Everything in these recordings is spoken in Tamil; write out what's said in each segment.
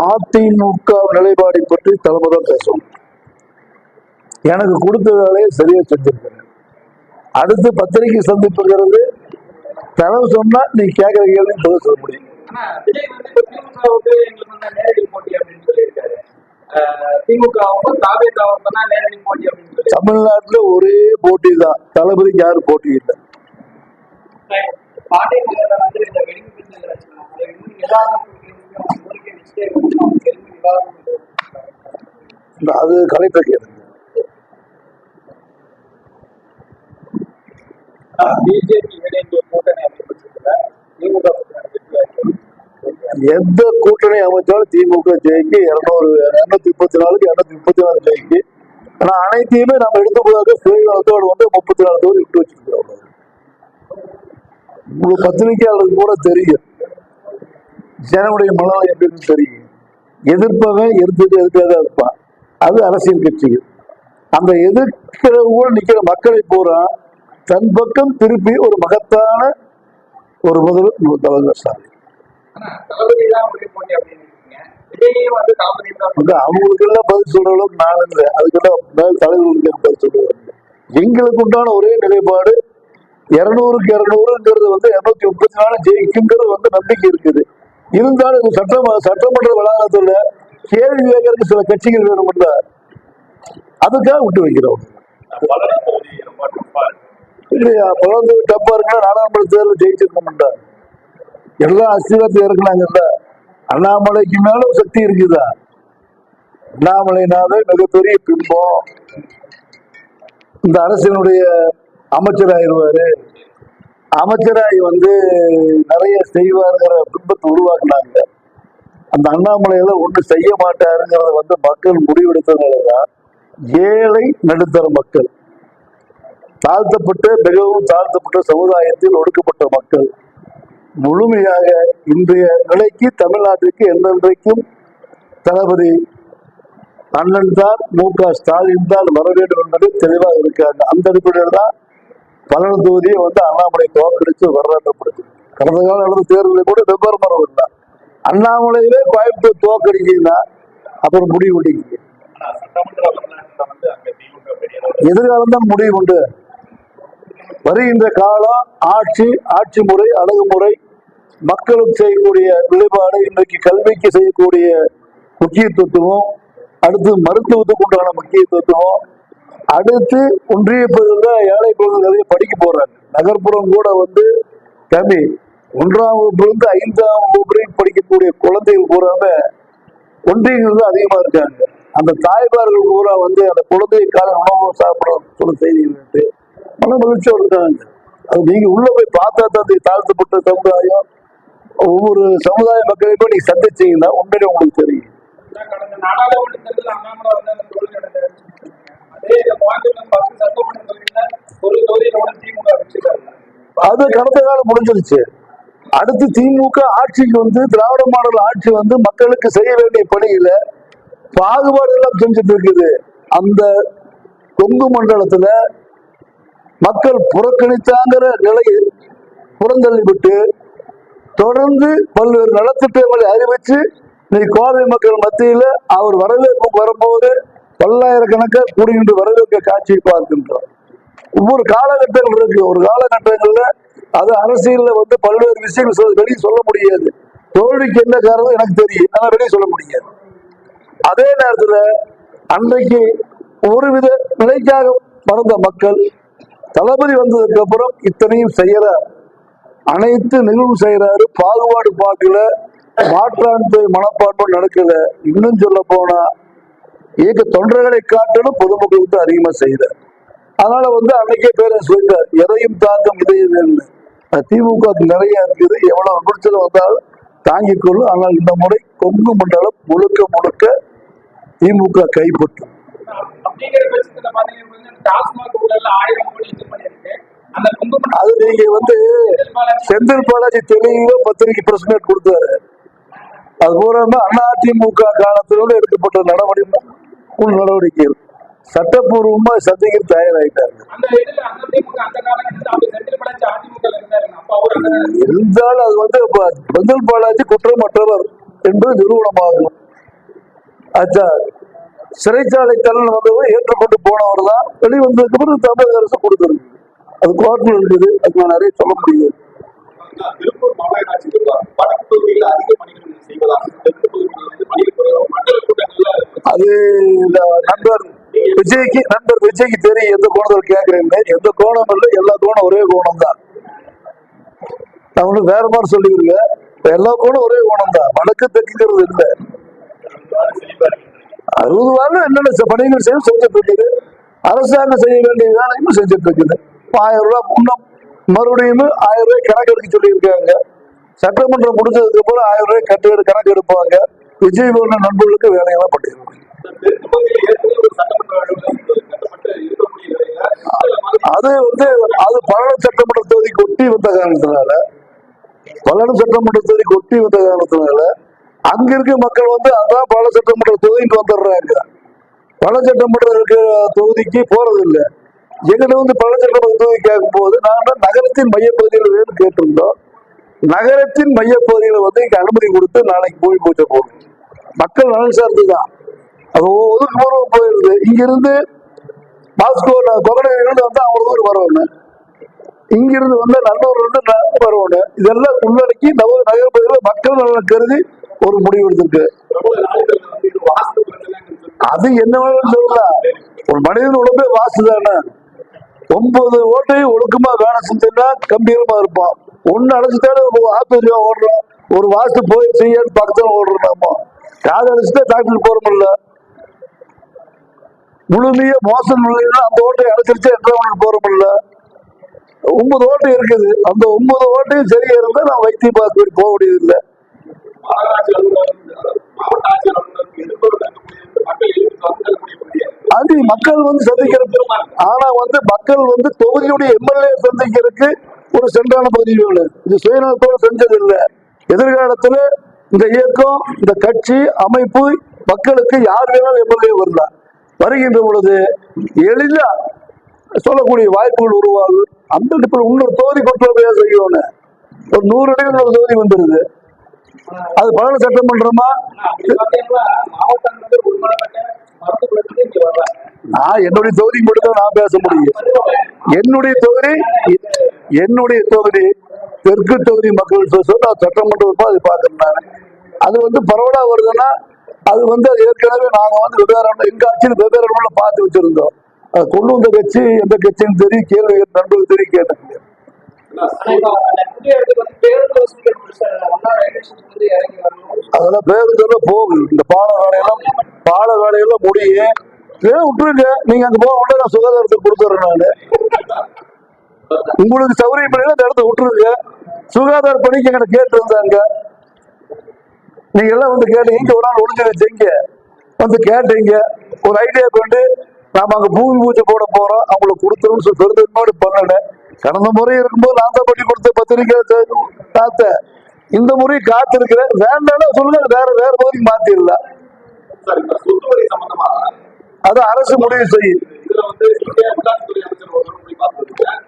அதிமுக நிலைப்பாடை பற்றி தலைமை தான் பேசணும் எனக்கு கொடுத்த வேலையை சரியா செஞ்சிருக்கேன் அடுத்து பத்திரிகை சந்திப்புங்கிறது தலைவர் சொன்னா நீ கேட்கிற கேள்வி பதில் சொல்ல முடியும். தமிழ்நாட்டுல ஒரே போட்டி தான். தளபதிக்கு யாரும் போட்டி இல்லை. அதை கலெக்டர் திமுக எந்த கூட்டணி அமைச்சாலும் திமுக ஜெயிக்கு. இருநூறு இருநூத்தி முப்பத்தி நாலுக்கு இருநூத்தி முப்பத்தி நாலு ஜெயிக்கு. ஆனா அனைத்தையுமே நம்ம எடுத்துக்கூடாது சுயநலத்தோடு வந்து முப்பத்தி நாலு தொகுதி விட்டு வச்சிருக்கிறோம். உங்களுக்கு பத்திரிகையாளருக்கு கூட தெரியும். ஜனங்களுடைய மனநிலை எப்படின்னு தெரியும் எதிர்ப்பவன் எதிர்த்துட்டு எதிர்க்காத இருப்பான். அது அரசியல் கட்சிகள். அந்த எதிர்க்கிறவங்க நிக்கிற மக்களை பூரா தன் பக்கம் திருப்பி ஒரு மகத்தான ஒரு முதல் தலைவர் ஸ்டாலின் அவங்களுக்கு எல்லாம் பதில் சொல்ற அளவுக்கு நான் இல்லை. அதுக்கெல்லாம் மேல் தலைவர்களுக்கு பதில் சொல்லுவாங்க எங்களுக்கு உண்டான ஒரே நிலைப்பாடு இருநூறுக்கு இருநூறுங்கிறது வந்து இருநூத்தி முப்பத்தி நாலு ஜெயிக்குங்கிறது வந்து நம்பிக்கை இருக்குது. இருந்தாலும் சட்டம் சட்டமன்ற வளாகத்துல கேள்வி கேட்கறதுக்கு சில கட்சிகள் வேணும் அதுக்காக விட்டு வைக்கிறோம். இல்லையா? பலந்து டப்பா இருக்குன்னா நாடாளுமன்ற தேர்தல் ஜெயிச்சிருக்கோம்டா எல்லாம் அஸ்திரத்தை இறக்குனாங்கல்ல அண்ணாமலைக்கு மேல சக்தி இருக்குதா? அண்ணாமலைனாலே மிகப்பெரிய பிம்பம். இந்த அரசினுடைய அமைச்சராயிருவாரு. அமைச்சராய் வந்து நிறைய செய்வாருங்கிற பிம்பத்தை உருவாக்குனாங்க. அந்த அண்ணாமலையில ஒன்று செய்ய மாட்டாருங்கிறத வந்து மக்கள் முடிவெடுத்ததுனாலதான் ஏழை நடுத்தர மக்கள் தாழ்த்தப்பட்ட மிகவும் தாழ்த்தப்பட்ட சமுதாயத்தில் ஒடுக்கப்பட்ட மக்கள் முழுமையாக இன்றைய நிலைக்கு தமிழ்நாட்டிற்கு என்றென்றைக்கும் தளபதி அண்ணன் தான் மு க ஸ்டாலின் தான் வர வேண்டும் என்பது தெளிவாக இருக்காங்க. அந்த அடிப்படையில் தான் பல்லடம் தொகுதியை வந்து அண்ணாமலை தோக்கடிச்சு வர்றாங்கப்படுது கடந்த காலம் நடந்த தேர்தலில் கூட வெவ்வேறு மரம் இல்லை அண்ணாமலையிலே கோயம்புத்தூர் தோக்கடிக்குன்னா அப்புறம் முடிவு அளவுல எதிர்காலம் தான் முடிவு உண்டு. வருகின்ற காலம் ஆட்சி ஆட்சி முறை அணுகுமுறை மக்களுக்கு செய்யக்கூடிய நிலைப்பாடு இன்றைக்கு கல்விக்கு செய்யக்கூடிய முக்கியத்துவம் அடுத்து மருத்துவத்துக்கு உண்டான முக்கியத்துவம் அடுத்து ஒன்றிய பகுதியில் ஏழை பகுதிகளில் படிக்க போறாங்க. நகர்ப்புறம் கூட வந்து தம்பி ஒன்றாம் வகுப்புலேருந்து ஐந்தாம் வகுப்பு படிக்கக்கூடிய குழந்தைகள் பூராம ஒன்றியங்கள் தான் அதிகமா இருக்காங்க. அந்த தாய்மார்கள் பூரா வந்து அந்த குழந்தையை கால உணவு சாப்பிடும் சொல்ல செய்திகள் மன மகிழ்ச்சியோடு இருக்காங்க. அது நீங்க உள்ள போய் பார்த்தா தான் தாழ்த்தப்பட்ட சமுதாயம் ஒவ்வொரு சமுதாய மக்களையும் நீங்க சந்திச்சீங்கன்னா உண்மையிலே உங்களுக்கு தெரியும். நாடாளுமன்ற அண்ணாமலை வந்து அந்த அது கடந்த காலம் முடிஞ்சிருச்சு. அடுத்து திமுக ஆட்சிக்கு வந்து திராவிட மாடல் ஆட்சி வந்து மக்களுக்கு செய்ய வேண்டிய பணியில பாகுபாடு எல்லாம் செஞ்சுட்டு இருக்குது. அந்த கொங்கு மண்டலத்துல மக்கள் புறக்கணித்தாங்கிற நிலையை புறந்தள்ளிவிட்டு தொடர்ந்து பல்வேறு நலத்திட்டங்களை அறிவிச்சு இன்னைக்கு கோவை மக்கள் மத்தியில அவர் வரவேற்பு வரும்போது பல்லாயிரக்கணக்காக கூடுகின்ற வரவேற்க காட்சியை பார்க்கின்றோம் ஒவ்வொரு காலகட்டங்கள் இருக்கு. ஒரு காலகட்டங்கள்ல அது அரசியல்ல வந்து பல்வேறு விஷயங்கள் வெளியே சொல்ல முடியாது. தோல்விக்கு என்ன காரணம் எனக்கு தெரியும். ஆனா வெளியே சொல்ல முடியாது. அதே நேரத்துல அன்றைக்கு ஒருவித நிலைக்காக மறந்த மக்கள் தளபதி வந்ததுக்கு அப்புறம் இத்தனையும் செய்யறார் அனைத்து நிகழ்வு செய்யறாரு. பாகுபாடு பார்க்கல. மாற்றாண்டு மனப்பான்மை நடக்கல. இன்னும் சொல்ல போனா இயக்க தொண்டர்களை காட்டிலும் பொதுமக்களுக்கு அதிகமா செய்யறார் அதனால வந்து அன்னைக்கே பேரை சொல்லிட்டார் எதையும் தாக்கம் இதையும் திமுக நிறைய இருக்குது. எவ்வளவு விமர்சனம் வந்தாலும் தாங்கிக் கொள்ளும் ஆனால் இந்த முறை கொங்கு மண்டலம் முழுக்க முழுக்க திமுக கைப்பற்றும். அது நீங்க வந்து செந்தில் பாலாஜி தெளிவா பத்திரிகை பிரஸ் மீட் கொடுத்தாரு. அது பூராம அதிமுக காலத்திலோடு எடுக்கப்பட்ட நடவடிக்கை. உள் நடவடிக்கைகள் சட்டப்பூர்வமா சந்திக்க அந்த இருந்தாலும் அது வந்து இப்ப செந்தில் பாலாஜி குற்றமற்றவர் என்று நிரூபணமாகும். அச்சா சிறைச்சாலை தண்டனை வந்தவர் ஏற்றுக்கொண்டு போனவர் தான் வெளிவந்ததுக்கு பிறகு தமிழக அரசு கொடுத்துருக்கு. அது கோர்ட்ல இருக்குது அது நான் நிறைய சொல்ல முடியாது திருப்பூர் மாநகராட்சி நிர்வாகம் வடக்கு பகுதியில் அதிக பணிகள் செய்வதாக தெற்கு பகுதியில் பணிகள் மண்டல கூட்டங்கள்ல அது இந்த நண்பர் விஜய்க்கு நண்பர் விஜய்க்கு தெரியும் எந்த கோணத்தில் கேட்கறீங்க எந்த கோணம் இல்லை எல்லா கோணம் ஒரே கோணம் தான் நான் ஒன்றும் வேற மாதிரி சொல்லிக்கிறேன் எல்லா கோணம் ஒரே கோணம் தான் வடக்கு தெற்குங்கிறது இல்லை. அறுபது வாரம் என்னென்ன பணிகள் செய்யும் செஞ்சுட்டு இருக்குது. அரசாங்கம் செய்ய வேண்டிய வேலையும் செஞ்சுட்டு இருக்குது. ஆயிரம் ரூபாய் முன்னம் மறுபடியும் ஆயிரம் ரூபாய் கணக்கு எடுக்க சொல்லியிருக்காங்க. சட்டமன்றம் முடிஞ்சதுக்கு அப்புறம் ஆயிரம் ரூபாய் கட்டு கணக்கு எடுப்பாங்க. விஜய் போன்ற நண்பர்களுக்கு வேலையெல்லாம் பண்ணிருக்காங்க அது வந்து அது பல்லடம் சட்டமன்ற தொகுதிக்கு ஒட்டி வந்த காரணத்தினால பல்லடம் சட்டமன்ற தொகுதிக்கு ஒட்டி வந்த காரணத்தினால அங்க இருக்க மக்கள் வந்து அதான் பல சட்டமன்ற தொகுதிக்கு வந்துடுறாங்க. பல சட்டமன்ற இருக்கிற தொகுதிக்கு போறது எங்கிட்ட வந்து பல சட்டமன்ற கேட்கும் போது நாங்கள் நகரத்தின் மையப்பகுதியில் வேணும்னு கேட்டிருந்தோம். நகரத்தின் மையப்பகுதியில் வந்து இங்கே அனுமதி கொடுத்து நாளைக்கு போய் பூஜை போகணும் மக்கள் நலன் சார்ந்து தான் அது ஒதுக்குபூர்வம் போயிருது. இங்கிருந்து மாஸ்கோ கொரோனாவிலிருந்து வந்து அவ்வளவு தூரம் வரணும் இங்கிருந்து வந்து நல்லூர்ல இருந்து ந- வரணும் இதெல்லாம் உள்ளடக்கி நமது நகர்பகுதியில் மக்கள் நலன் கருதி ஒரு முடிவு எடுத்திருக்கு. அது என்ன வேணும்னு சொல்லலாம் ஒரு மனிதன் உடம்பே வாசு தானே. ஒன்பது ஓட்டையும் ஒழுக்கமா வேலை செஞ்சா கம்பீரமா இருப்பான் ஒன்னு அடைச்சுட்டாலே ஆஸ்பத்திரியா ஓடுறோம். ஒரு வாஸ்து போய் செய்யன்னு பக்கத்துல ஓடுறோம் நாம காது அடைச்சுட்டா டாக்டர் போறோம்ல முழுமைய மோசம் இல்லைன்னா அந்த ஓட்டை அடைச்சிருச்சு என்ற போறோம்ல ஒன்பது ஓட்டை இருக்குது. அந்த ஒன்பது ஓட்டையும் சரியா இருந்தா நான் வைத்திய பார்த்து போக முடியுது இல்லை மாவட்ட ஆட்சியர் மக்கள் அது மக்கள் வந்து சந்திக்கிறது. ஆனா வந்து மக்கள் வந்து தொகுதியுடைய எம்எல்ஏ சந்திக்கிறதுக்கு ஒரு சென்றான பகுதி வேணும் இது சுயநலத்தோடு செஞ்சது இல்லை எதிர்காலத்துல இந்த இயக்கம் இந்த கட்சி அமைப்பு மக்களுக்கு யார் வேணாலும் எம்எல்ஏ வரலாம். வருகின்ற பொழுது எளிதா சொல்லக்கூடிய வாய்ப்புகள் உருவாகும் அந்த இன்னொரு தொகுதி கொண்டு செய்யணும் ஒரு நூறு அடியில் ஒரு தொகுதி வந்துருது. அது பலன சட்டமன்றமா நான் என்னுடைய தொகுதி மட்டும் நான் பேச முடியும். என்னுடைய தொகுதி என்னுடைய தொகுதி தெற்கு தொகுதி மக்கள் பேச நான் சட்டமன்ற உறுப்பினர் அதை அது வந்து பரவலா வருதுன்னா அது வந்து அது ஏற்கனவே நாங்க வந்து வெவ்வேறு எங்க ஆட்சியில் வெவ்வேறு பார்த்து வச்சிருந்தோம். கொண்டு வந்த கட்சி எந்த கட்சின்னு தெரியும் கேள்வி நண்பர்கள் தெரியும் கேட்டேன் அதெல்லாம் பேருந்து அதெல்லாம் போகுது. இந்த பால வேலையெல்லாம் பால வேலையெல்லாம் முடியும் ஏன் விட்டுருங்க. நீங்க அங்க போக உடனே நான் சுகாதாரத்துக்கு கொடுத்துறேன் நானு. உங்களுக்கு சௌகரியம் பண்ணி இந்த இடத்த விட்டுருங்க. சுகாதார பணிக்கு எங்களை கேட்டு இருந்தாங்க நீங்க எல்லாம் வந்து கேட்டீங்க இங்க ஒரு நாள் ஒளிஞ்சு வச்சீங்க வந்து கேட்டீங்க. ஒரு ஐடியா கொண்டு நாம அங்க பூமி பூஜை போட போறோம். அவங்களுக்கு கொடுத்துருன்னு சொல்லி பெருந்தன்மையோடு பண்ணேன் கடந்த முறை இருக்கும்போது நான் தான் பண்ணி கொடுத்த பத்திரிக்கை பார்த்தேன். இந்த முறை காத்திருக்கிறேன். வேண்டாம் சொல்லுங்க வேற வேற பகுதிக்கு சம்பந்தமா? அது அரசு முடிவு செய்யும்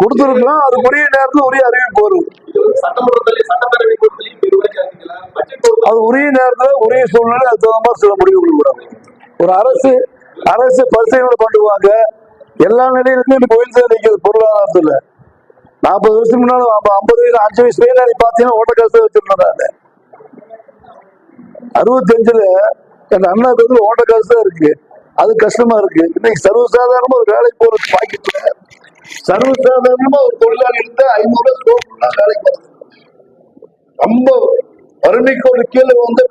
கொடுத்துருக்கோம் அது உரிய நேரத்தில் உரிய அறிவிப்பு வரும். அது உரிய நேரத்தில் உரிய சூழ்நிலை அது தகுந்த மாதிரி சில முடிவு கொடுக்குறாங்க ஒரு அரசு அரசு பரிசீலனை பண்ணுவாங்க. எல்லா நிலையிலுமே இந்த கோயில் தான் நிற்கிறது பொருளாதாரத்தில். நாற்பது வருஷத்துக்கு முன்னால ஐம்பது வயசு அஞ்சு வயசு பையனா பார்த்தீங்கன்னா ஓட்ட காசு வச்சிருந்தாங்க? அறுபத்தஞ்சுல என் அண்ணா பேருக்கு ஓட்ட காசு தான் இருக்கு. அது கஷ்டமா இருக்கு. இன்னைக்கு சர்வசாதாரணமா ஒரு வேலைக்கு போறது பாக்கெட்ல சர்வசாதாரணமா ஒரு தொழிலாளி இருந்தா ஐநூறு ரூபாய் வேலைக்கு போறது ரொம்ப வறுமைக்கோடு கீழே வந்து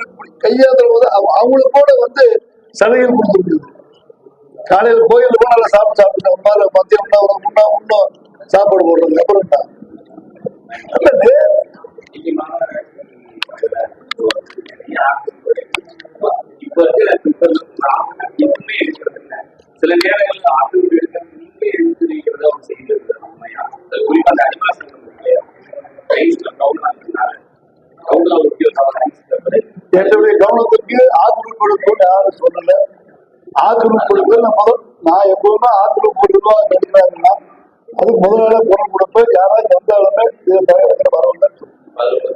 கையாத வந்து அவங்களுக்கு கூட வந்து சலுகை கொடுத்துருக்குது. காலையில் கோயிலுக்கு நல்லா சாப்பிட்டு சாப்பிட்டு மத்தியம் மதியம் உண்ணா உண்ணா உண்ணும் சாப்பாடு போடுறாங்க அப்புறம் இப்ப இருக்கிற எப்பவுமே இருக்கிறது சில நேரங்கள்ல ஆட்டு எடுக்க நீங்க எடுத்து வைக்கிறத ஒரு செய்தி இருக்குது உண்மையா? குறிப்பா அந்த அனிமாசம் ரைஸ்ல கவுண்டா இருக்கிறாங்க ரைஸ் என்னுடைய கவனத்துக்கு ஆக்கிரமிப்பு கொடுக்கணும்னு யாரும் சொல்லல. ஆக்கிரமிப்பு கொடுக்க நான் முதல் நான் எப்பவுமே ஆக்கிரமிப்பு கொடுக்கணும் நினைக்கிறாங்கன்னா அதுக்கு முதல்ல குரல் கொடுப்பேன் யாராவது வந்தாலுமே இதை தவிர வரவில்லை அது ஒரு